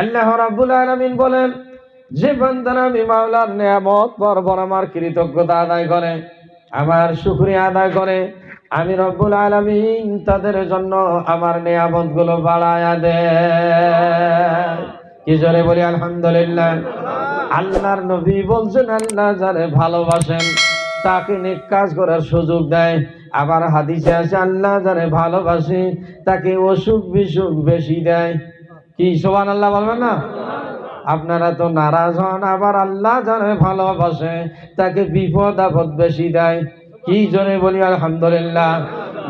আল্লাহ রাব্বুল আলামিন বলেন, যে বান্দারা আমি মাওলার নিয়ামত পর আমার কৃতজ্ঞতা আদায় করে, আমার শুকরিয়া আদায় করে, আমি রব্বুল আলামিন তাদের জন্য আমার নিয়ামতগুলো বাড়ায়া দেয় কি জোরে বলি, আলহামদুলিল্লাহ। আল্লাহর নবী বলছেন, আল্লাহ যারে ভালোবাসেন, তাকে নেক কাজ করার সুযোগ দেয়। আবার হাদিসে আছে, আল্লাহ যারে ভালোবাসে, তাকে অসুখ বিসুখ বেশি দেয়। কি সোহান আল্লাহ বলবেন না? আপনারা তো নারাজ হন, আবার আল্লাহ যারে ভালোবাসে, তাকে বিপদ আপদ বেশি দেয়। কি জনে বলি, আলহামদুলিল্লাহ।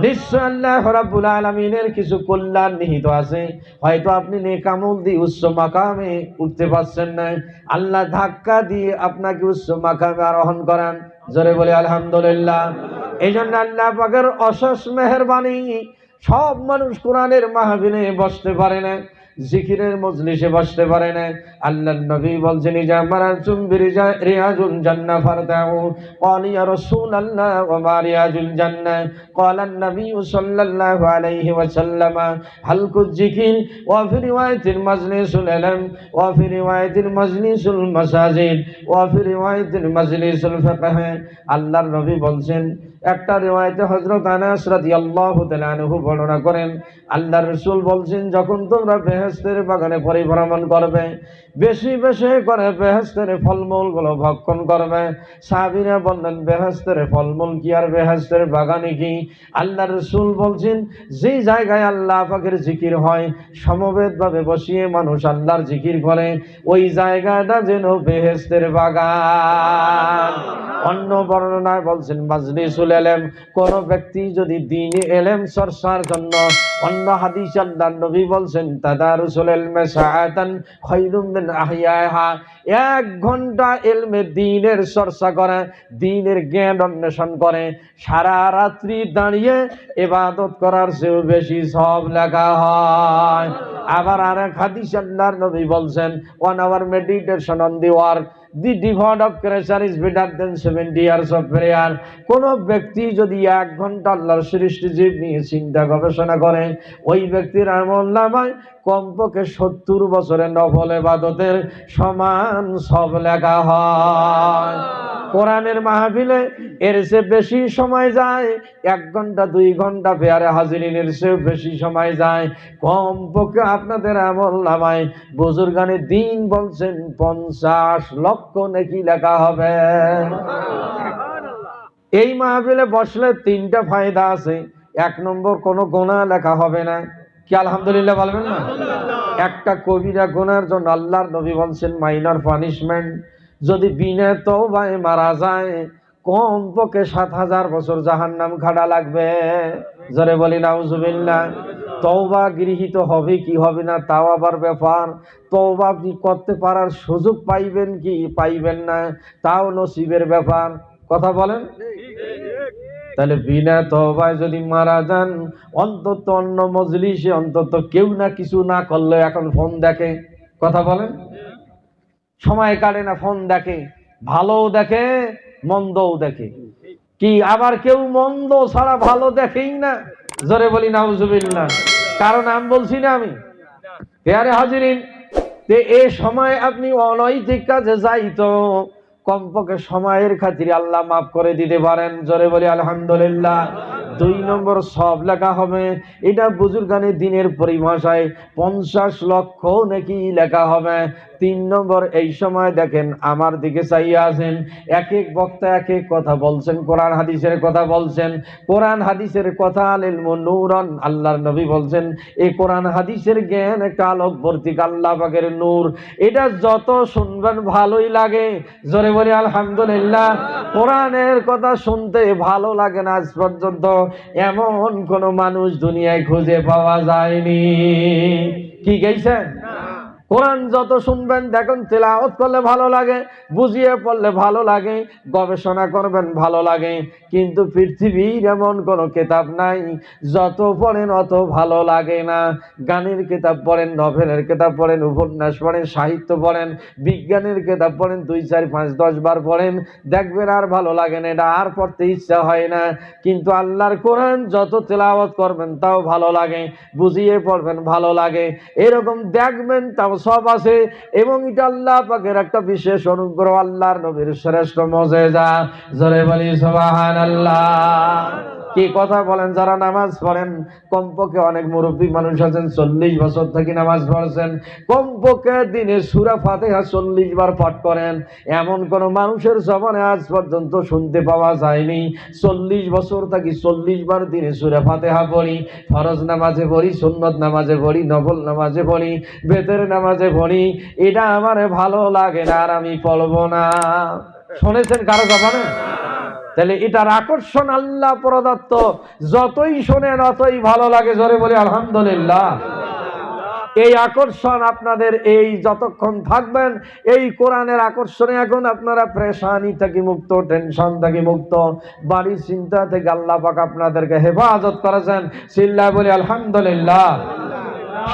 নিশ্চয় আল্লাহ রাব্বুল আলামিনের কিছু কল্যাণ নিহিত আছে। হয়তো আপনি নেকামল দিয়ে উচ্চ মাকামে উঠতে পারছেন না। আল্লাহ ধাক্কা দিয়ে আপনাকে উচ্চ মাকামে আরোহণ করান। জোরে বলি, আলহামদুলিল্লাহ। এই জন্য আল্লাহ পাকের অশেষ মেহরবানি। সব মানুষ কোরআনের মাহবিলে বসতে পারে না। জিকিরের মজলিসে বসতে পারে না আল্লাহ নবী বলছেন ইজা মারাতুম বিরিজা রিয়াজুল জান্নাহ ফারতাউ قال يا رسول الله وما رياج الجنة قال النبي صلى الله عليه وسلم حلق الذكر وفي رواية المجلس العلم وفي رواية المجلس المساجد وفي رواية المجلس الفقه আল্লাহর নবী বলছেন একটা রিওয়ায়েতে হযরত আনাস রাদিয়াল্লাহু তাআলা আনহু বর্ণনা করেন আল্লাহর রাসূল বলছেন যখন তোমরা বেহেশতের বাগানে পরিভ্রমণ করবে। বেশি বেশি করে বেহেশতের ফলমূলগুলো ভক্ষণ করবে। সাহাবীরা বললেন, বেহেশতের ফলমূল কি আর বেহেশতের বাগানে কি? আল্লাহর রাসূল বলছেন, যেই জায়গায় আল্লাহ পাকের জিকির হয় সমবেত সমবেতভাবে বসিয়ে মানুষ আল্লাহর জিকির করে, ওই জায়গাটা যেন বেহেশতের বাগান। অন্য বর্ণনায় বলছেন, মাজলিসুল এলেম, কোন ব্যক্তি যদি দিনে এলেম চর্চার জন্য অন্য হাদিস আল্লাহর নবী বলছেন তাদারুসুল ইলমে সাআতান খায়রুম মিন আহিয়াহা এক ঘণ্টা এলমে দিনের চর্চা করে, দিনের জ্ঞান অন্বেষণ করে, সারা রাত্রি দাঁড়িয়ে ইবাদত করার চেয়েও বেশি সব লেখা হয়। আবার আরেক হাদিস আল্লাহর নবী বলছেন, one hour meditation on the work the devoid of creator is better than seventy years of prayer কোনো ব্যক্তি যদি এক ঘণ্টা আল্লাহর সৃষ্টি জীব নিয়ে চিন্তা গবেষণা করে, ওই ব্যক্তির আমল নামায় কমপক্ষে সত্তর বছরের নফল এবাদতের সমান সব লেখা হয়। কোরআনের মাহফিলে এর সে বেশি সময় যায় এক ঘণ্টা দুই ঘণ্টা পেয়ারে হাজিরিনের চেয়েও বেশি সময় যায়। কমপক্ষে আপনাদের আমল নামায় বুজুর্গানে দিন বলছেন পঞ্চাশ লক্ষ নাকি লেখা হবে। এই মাহফিলে বসলে তিনটা ফায়দা আছে। এক নম্বর কোনো গোনা লেখা হবে না। কি আলহামদুলিল্লাহ বলবেন না? একটা কবিরা গোনার জন্য আল্লাহর নবী বলছেন মাইনর পানিশমেন্ট যদি বিনা তওবায় মারা যায় কম পক্ষে সাত হাজার বছর জাহান নাম খাড়া লাগবে। জরে বলি, নাউজুবিল্লাহ। তওবা গৃহীত হবে কি হবে না, তাও আবার ব্যাপার। তওবা আপনি করতে পারার সুযোগ পাইবেন কি পাইবেন না, তাও নসিবের ব্যাপার। কথা বলেন? তাহলে বিনা তওবায় যদি মারা যান, অন্তত অন্য মজলিসে অন্তত কেউ না কিছু না করলে এখন ফোন দেখে। কথা বলেন? সময় কাটে না, ফোন দেখে, ভালোও দেখে, মন্দও দেখে। কি আবার কেউ মন্দ ছাড়া ভালো দেখেই না? জোরে বলি, নাউজুবিল্লাহ। কারণ আমি বলছি না আমি। পেয়ারে হাজিরিন, তে এ সময় আপনি অনৈতিক কাজে যাইতো। কমপক্ষে সময়ের খাতিরে আল্লাহ মাফ করে দিতে পারেন। জোরে বলি, আলহামদুলিল্লাহ। দুই নম্বর সব লেখা হবে। এটা বুজুর্গানে দিনের পরিভাষায় পঞ্চাশ লক্ষ নাকি লেখা হবে। তিন নম্বর, এই সময় দেখেন আমার দিকে চাইয়া আছেন। এক এক বক্তা এক এক কথা বলছেন, কোরআন হাদিসের কথা বলছেন। কোরআন হাদিসের কথা আলিল নূরন, আল্লাহর নবী বলছেন এই কোরআন হাদিসের জ্ঞান একটা আলোক ভর্তিক আল্লাহ পাকের নূর। এটা যত শুনবেন ভালোই লাগে। জোরে বলি, আলহামদুলিল্লাহ। কোরআনের কথা শুনতে ভালো লাগে না আজ পর্যন্ত। এমন কোন মানুষ দুনিয়ায় খুঁজে পাওয়া যায়নি। কি গেছেন কোরআন যত শুনবেন, দেখুন, তেলাওয়াত করলে ভালো লাগে, বুঝিয়ে পড়লে ভালো লাগে, গবেষণা করবেন, ভালো লাগে। কিন্তু পৃথিবীর এমন কোনো কিতাব নাই, যত পড়েন অত ভালো লাগে না। গানের কিতাব পড়েন, নভেলের কিতাব পড়েন, উপন্যাস পড়েন, সাহিত্য পড়েন, বিজ্ঞানের কিতাব পড়েন, দুই, চার, পাঁচ, দশ বার পড়েন, দেখবেন আর ভালো লাগে না, এটা আর পড়তে ইচ্ছা হয় না। কিন্তু আল্লাহর কোরআন যত তেলাওয়াত করবেন, তাও ভালো লাগে, বুঝিয়ে পড়বেন, ভালো লাগে। এরকম দেখবেন, তাও সব আছে, এবং এটা আল্লাহ পাকের একটা বিশেষ অনুগ্রহ, আল্লাহর নবীর শ্রেষ্ঠ মজেজা জরে বলি সবাহান আল্লাহ কি কথা বলেন? যারা নামাজ পড়েন, কমপক্ষে অনেক মুরব্বী মানুষ আছেন, চল্লিশ বছর থেকে নামাজ পড়ছেন। কমপক্ষে দিনে সুরা ফাতেহা চল্লিশ বার পাঠ করেন। এমন কোন মানুষের জবানে আজ পর্যন্ত শুনতে পাওয়া যায়নি। চল্লিশ বছর থাকি চল্লিশ বার দিনে সুরা ফাতেহা পড়ি। ফরজ নামাজে পড়ি, সুন্নত নামাজে পড়ি নবল নামাজে পড়ি, বেতের নামাজে পড়ি। এটা আমার ভালো লাগে না আর আমি পড়ব না। শুনেছেন কারও জবানে? তাহলে এটার আকর্ষণ আল্লাহ প্রদত্ত। যতই শোনেন, অতই ভালো লাগে, জোরে বলি আলহামদুলিল্লাহ। এই আকর্ষণ আপনাদের এই যতক্ষণ থাকবেন, এই কোরআনের আকর্ষণে এখন আপনারা প্রেশানি থেকে মুক্ত, টেনশন থেকে মুক্ত, বাড়ির চিন্তা থেকে আল্লাহ পাক আপনাদেরকে হেফাজত করেছেন। চিল্লা বলি আলহামদুলিল্লাহ।